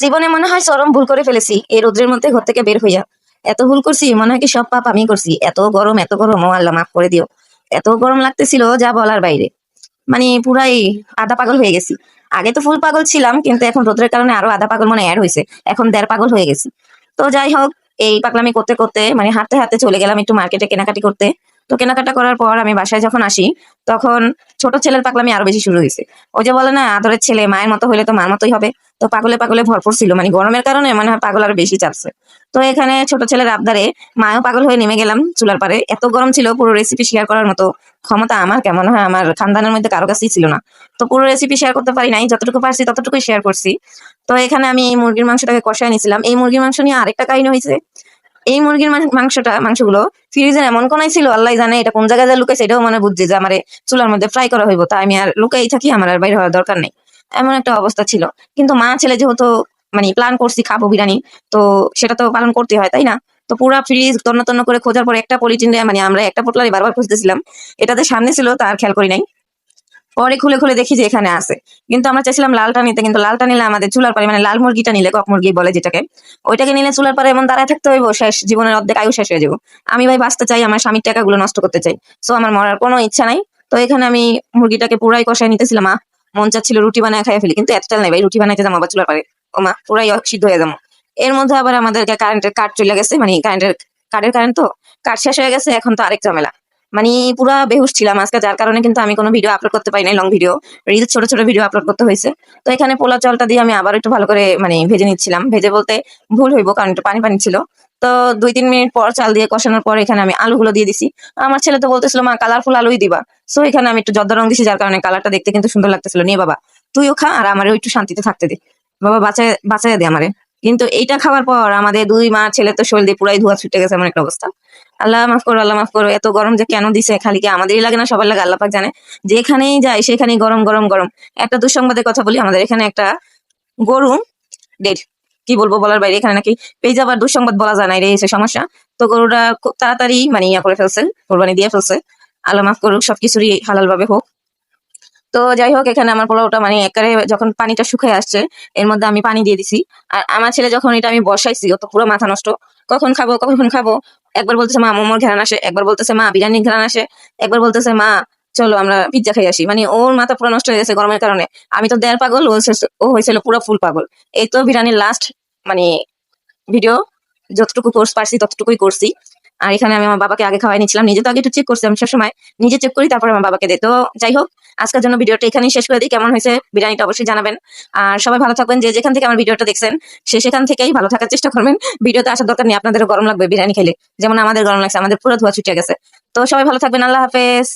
জীবনে মনে হয় চরম ভুল করে ফেলেছি, এই রোদ্রের মধ্যে ঘর থেকে বের হইয়া। এত ভুল করছি, মনে হয় কি সব পাপ আমি করছি। এত গরম এত গরম, ও আল্লাহ, মাফ করে দিও। এত গরম লাগতেছিল, যা বলার বাইরে। মানে পুরাই আধা পাগল হয়ে গেছি। আগে তো ফুল পাগল ছিলাম, কিন্তু এখন রোদ্রের কারণে আরও আধা পাগল মনে অ্যাড হয়েছে এখন দেড় পাগল হয়ে গেছি। তো যাই হোক, এই পাগলামি করতে করতে মানে হাঁটতে হাঁটতে চলে গেলাম একটু মার্কেটে কেনাকাটি করতে। তো কেনাকাটা করার পর আমি বাসায় যখন আসি, তখন ছোট ছেলের পাগলামি আরও বেশি শুরু হয়েছে। ও যে বলে না, আদরের ছেলে, মায়ের মতো হলে তো মার মতোই হবে। তো পাগলে পাগলে ভরপুর ছিল মানে গরমের কারণে মনে পাগল আরও বেশি চাপছে। তো এখানে ছোট ছেলের আবদারে মাও পাগল হয়ে নেমে গেলাম চুলার পারে এত গরম ছিল, পুরো রেসিপি শেয়ার করার মতো ক্ষমতা আমার কেমন হয়? আমার খানদানের মধ্যে কারও কাছেই ছিল না। তো পুরো রেসিপি শেয়ার করতে পারি নাই, যতটুকু পারছি ততটুকুই শেয়ার করছি। তো এখানে আমি এই মুরগির মাংসটাকে কষায় নিয়েছিলাম। এই মুরগির মাংস নিয়ে আরেকটা কাহিনী হয়েছে। এই মুরগির মাংসটা, মাংসগুলো ফ্রিজের এমন কোনাই ছিল, আল্লাহ জানে এটা কোন জায়গায় লুকাইছে, এটাও মানে বুঝছে যে আমার চুলার মধ্যে ফ্রাই করা হইব তাই আমি আর লুকাই থাকি, আমার আর বাইরে হওয়ার দরকার নেই। এমন একটা অবস্থা ছিল। কিন্তু মা ছেলে যেহেতু মানে প্ল্যান করছি খাব বিরিয়ানি, তো সেটা তো পালন করতে হয়, তাই না? তো পুরা ফ্রিজ তন্ন তন্ন করে খোঁজার পর একটা পলিটিন মানে আমরা একটা পোটলারি বারবার খুঁজতেছিলাম, এটাতে সামনে ছিল তার খেয়াল করি নাই। পরে খুলে খুলে দেখি যে এখানে আছে। কিন্তু আমরা চাইছিলাম লালটা নিতে, কিন্তু লালটা নিলে আমাদের চুলার পারে মানে লাল মুরগিটা নিলে, কক মুরগি বলে যেটাকে, ওইটাকে নিলে চুলার পারে এমন দাঁড়ায় থাকতে হইব, শেষ, জীবনের অর্ধেক আয়ু শেষ হয়ে যাব। আমি ভাই বাঁচতে চাই, আমার স্বামীর টাকাগুলো নষ্ট করতে চাই। সো আমার মরার কোনো ইচ্ছা নাই। তো এখানে আমি মুরগিটাকে পুরাই কষায় নিতেছিলাম মা মন চাচ্ছিল রুটি বানায় খাই ফেলি, কিন্তু এতটা নাই ভাই, রুটি বানাইতে যাব আবার চুলার পারে ও মা, পুরাই সিদ্ধ হয়ে যাব। এর মধ্যে আবার আমাদেরকে কারেন্টের কাট চলে গেছে মানে কারেন্টের কার্ডের কারেন্ট তো কাট শেষ হয়ে গেছে, এখন তো আরেক ঝামেলা। মানে পুরা বেহুশ ছিলাম আজকে, যার কারণে কিন্তু আমি কোনো ভিডিও আপলোড করতে পারি নাই লং ভিডিও রিলস ছোট ছোট ভিডিও আপলোড করতে হয়েছে। তো এখানে পোলা চালটা দিয়ে আমি আবার একটু ভালো করে মানে ভেজে নিচ্ছিলাম। ভেজে বলতে ভুল হইব, কারণ একটু পানি পানি ছিল। তো দুই, তিন মিনিট পর চাল দিয়ে কষানোর পর এখানে আমি আলুগুলো দিয়ে দিছি। আমার ছেলে তো বলতেছিল, মা কালারফুল আলুই দিবা। সো এখানে আমি একটু জর্দা রং দিছি, যার কারণে কালারটা দেখতে কিন্তু সুন্দর লাগতেছিল। নিয়ে বাবা, তুইও খা, আর আমারও একটু শান্তিতে থাকতে দে। বাবা, বাঁচায় বাঁচায় দে আমারে। কিন্তু এইটা খাওয়ার পর আমাদের দুই মা ছেলে তো শরীর দিয়ে পুরাই ধোয়া ছুটে গেছে, এমন একটা অবস্থা। আল্লাহ মাফ করো, আল্লাহ মাফ করো, এত গরম যে কেন দিছে, খালি কি আমাদেরই লাগে না, সবার লাগে আল্লাহ জানে। যেখানেই যায়, সেখানেই গরম গরম গরম। একটা দুঃসংবাদের কথা বলি, আমাদের এখানে একটা গরু ডেড, কি বলব বলার বাইরে, এখানে নাকি পেয়ে যাবার দুঃসংবাদ বলা যায় না, এটাই হচ্ছে সমস্যা। তো গরুটা খুব তাড়াতাড়ি মানে ইয়া করে ফেলছে, কোরবানি দিয়ে ফেলছে। আল্লাহ মাফ করুক, সবকিছুরই হালাল ভাবে হোক। তো যাই হোক এখানে আমার পোলাওটা মানে একারে যখন পানিটা শুকিয়ে আসছে, এর মধ্যে আমি পানি দিয়ে দিছি। আর আমার ছেলে যখন এটা আমি বসাইছি, ও তো পুরো মাথা নষ্ট। কখন খাব কখন খাব? একবার বলতেছে, মা, মোমোর ঘেরান আসে। একবার বলতেছে, মা, বিরিয়ানির ঘেরান আসে। একবার বলতেছে, মা, চলো আমরা পিজ্জা খাই আসি। মানে ওর মাথা পুরো নষ্ট হয়ে গেছে গরমের কারণে। আমি তো দেড় পাগল, ও হয়েছিল পুরো ফুল পাগল। এই তো বিরিয়ানির লাস্ট মানে ভিডিও যতটুকু কোর্স পারছি, ততটুকুই করছি। আর এখানে আমি আমার বাবাকে আগে খাওয়াই নিয়েছিলাম নিজে তো আগে একটু চেক করছি, আমি সবসময় নিজে চেক করি, তারপরে আমার বাবাকে দিই। তো যাই হোক, আজকের জন্য ভিডিওটা এখানেই শেষ করে দিই। কেমন হয়েছে বিরিয়ানিটা অবশ্যই জানাবেন। আর সবাই ভালো থাকবেন, যে যেখান থেকে আমার ভিডিওটা দেখছেন, সে সেখান থেকেই ভালো থাকার চেষ্টা করবেন। ভিডিওতে আসার দরকার নেই, আপনাদেরও গরম লাগবে বিরিয়ানি খেলে যেমন আমাদের গরম লাগছে, আমাদের পুরো ধোয়া ছুটে গেছে। তো সবাই ভালো থাকবেন, আল্লাহ হাফেজ।